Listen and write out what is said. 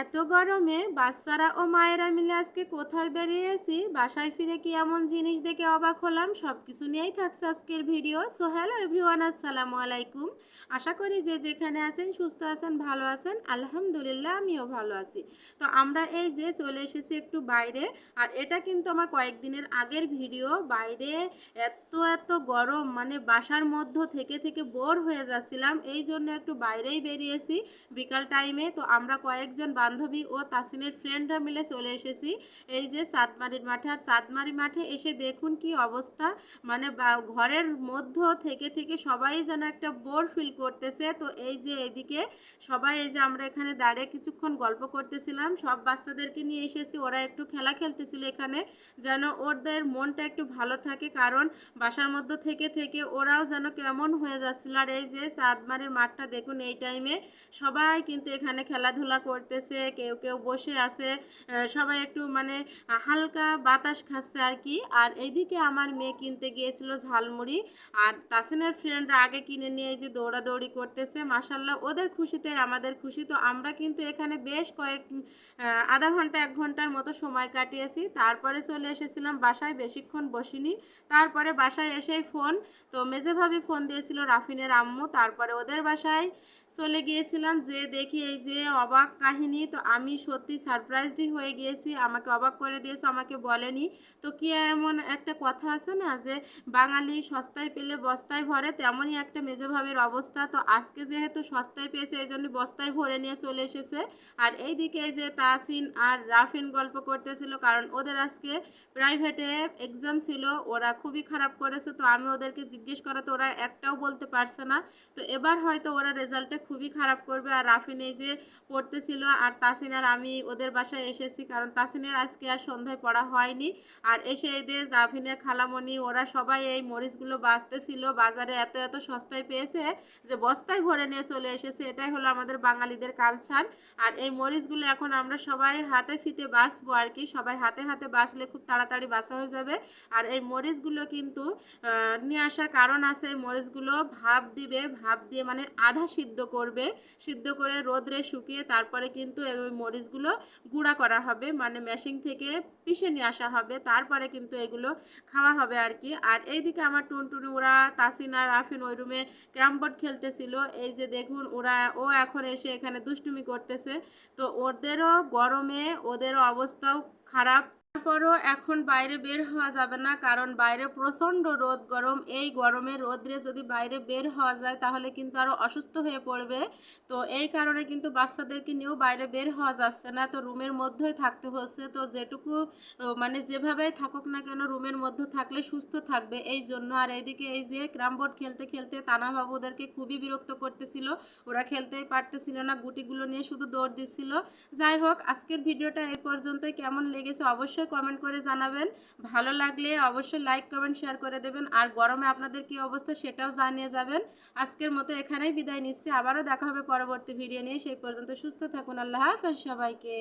এত গরমে বাচ্চারা ও মায়েরা মিলে আজকে কোথায় বেরিয়েছি বাসায় ফিরে কি এমন জিনিস দেখে অবাক হলাম? সব কিছু নিয়েই থাকছে আজকের ভিডিও। সো হ্যালো এভরিওয়ান আসসালামু আলাইকুম। আশা করি যে যেখানে আছেন সুস্থ আছেন, ভালো আছেন। আলহামদুলিল্লাহ, আমিও ভালো আছি। তো আমরা এই যে চলে এসেছি একটু বাইরে। আর এটা কিন্তু আমার কয়েকদিনের আগের ভিডিও। বাইরে এত এত গরম মানে বাসার মধ্য থেকে থেকে বোর হয়ে যাচ্ছিলাম। এই জন্য একটু বাইরেই বেরিয়েছি। বিকাল টাইমে তো আমরা কয়েকজন বান্ধবী ও তাসিনের ফ্রেন্ডরা মিলে চলে এসেছি। এই যে সাতমারির মাঠে, আর সাতমারি মাঠে এসে দেখুন কি অবস্থা। মানে ঘরের মধ্য থেকে থেকে সবাই যেন একটা বোর ফিল করতেছে। তো এই যে এদিকে সবাই, এই যে আমরা এখানে দাঁড়িয়ে কিছুক্ষণ গল্প করতেছিলাম। সব বাচ্চাদেরকে নিয়ে এসেছি। ওরা একটু খেলা খেলতেছিল এখানে, যেন ওদের মনটা একটু ভালো থাকে। কারণ বাসার মধ্যে থেকে থেকে ওরাও যেন কেমন হয়ে যাচ্ছিল। আর এই যে সাতমারের মাঠটা দেখুন, এই টাইমে সবাই কিন্তু এখানে খেলাধুলা করতেছে। কেউ কেউ বসে আছে সবাই একটু মানে হালকা বাতাস খাচ্ছে আর কি আর এইদিকে আমার মেয়ে কিনতে গিয়েছিল ঝালমুড়ি, আর তাসিনের ফ্রেন্ডরা আগে কিনে নিয়ে যে দৌড়াদৌড়ি করতেছে মাসাল্লাহ ওদের খুশিতে আমাদের খুশি। তো আমরা কিন্তু এখানে বেশ কয়েক আধা ঘণ্টা, এক ঘণ্টার মতো সময় কাটিয়েছি। তারপরে চলে এসেছিলাম বাসায়, বেশিক্ষণ বসিনি। তারপরে বাসায় এসেই ফোন, তো মেজে ভাবি ফোন দিয়েছিল রাফিনের আম্মু। তারপরে ওদের বাসায় চলে গিয়েছিলাম, যে দেখি এই যে অবাক কাহিনী তো আমি সত্যি সারপ্রাইজডই হয়ে গিয়েছি। আমাকে অবাক করে দিয়েছে, আমাকে বলেনি। তো কি এমন একটা কথা আছে না যে বাঙালি সস্তায় পেলে বস্তায় ভরে, তেমনই একটা মেজো ভাবির অবস্থা। তো আজকে যেহেতু সস্তায় পেয়েছে, এই জন্য বস্তায় ভরে নিয়ে চলে এসেছে। আর এই দিকে যে তাসিন আর রাফিন গল্প করতেছিল, কারণ ওদের আজকে প্রাইভেটে এক্সাম ছিল, ওরা খুবই খারাপ করেছে। তো আমি ওদেরকে জিজ্ঞেস করাতে ওরা একটাও বলতে পারছে না। তো এবার হয়তো ওরা রেজাল্টে খুবই খারাপ করবে। আর রাফিন এই যে পড়তেছিল, আর আর আমি ওদের বাসায় এসেছি কারণ তাসিনের আজকে আর সন্ধ্যায় পড়া হয়নি। আর এসে এদের রাফিনের খালামণি, ওরা সবাই এই মরিচগুলো বাঁচতেছিল, বাজারে এত এত সস্তায় পেয়েছে যে বস্তায় ভরে নিয়ে চলে এসেছে। এটাই হলো আমাদের বাঙালিদের কালচার আর এই মরিচগুলো এখন আমরা সবাই হাতে ফিতে বাঁচবো আর কি। সবাই হাতে হাতে বাঁচলে খুব তাড়াতাড়ি বাঁচা হয়ে যাবে। আর এই মরিচগুলো কিন্তু নিয়ে আসার কারণ আছে এই মরিচগুলো ভাপ দিবে, ভাপ দিয়ে মানে আধা সিদ্ধ করবে। সিদ্ধ করে রোদ্রে শুকিয়ে তারপরে কিন্তু এই মরিচগুলো গুঁড়া করা হবে মানে মেশিন থেকে পিষে নিয়ে আসা হবে, তারপরে কিন্তু এগুলো খাওয়া হবে আর কি আর এইদিকে আমার টুনটুনি, ওরা তাসিনা, রাফিন ওই রুমে ক্যারামবোর্ড খেলতেছিল। এই যে দেখুন, ওরা, ও এখন এসে এখানে দুষ্টুমি করতেছে। তো ওদেরও গরমে, ওদেরও অবস্থাও খারাপ। তারপরও এখন বাইরে বের হওয়া যাবে না, কারণ বাইরে প্রচণ্ড রোদ, গরম। এই গরমে রোদ্রে যদি বাইরে বের হওয়া যায়, তাহলে কিন্তু আরও অসুস্থ হয়ে পড়বে। তো এই কারণে কিন্তু বাচ্চাদেরকে নিয়েও বাইরে বের হওয়া যাচ্ছে না। তো রুমের মধ্যেই থাকতে হচ্ছে। তো যেটুকু মানে যেভাবে থাকুক না কেন, রুমের মধ্যে থাকলে সুস্থ থাকবে। এই জন্য আর এইদিকে এই যে ক্রাম বোর্ড খেলতে খেলতে তানা বাবু ওদেরকে খুবই বিরক্ত করতেছিল। ওরা খেলতেই পারতেছিল না। গুটিগুলো নিয়ে শুধু দৌড় দিচ্ছিল। যাই হোক, আজকের ভিডিওটা এই পর্যন্তই। কেমন লেগেছে অবশ্যই কমেন্ট করে জানাবেন। ভালো লাগলে অবশ্যই লাইক কমেন্ট শেয়ার করে দেবেন। আর গরমে আপনাদের কি অবস্থা সেটাও জানিয়ে যাবেন। আজকের মতো এখানেই বিদায় নিচ্ছি। আবারও দেখা হবে পরবর্তী ভিডিও নিয়ে। সেই পর্যন্ত সুস্থ থাকুন। আল্লাহ হাফেজ সবাইকে।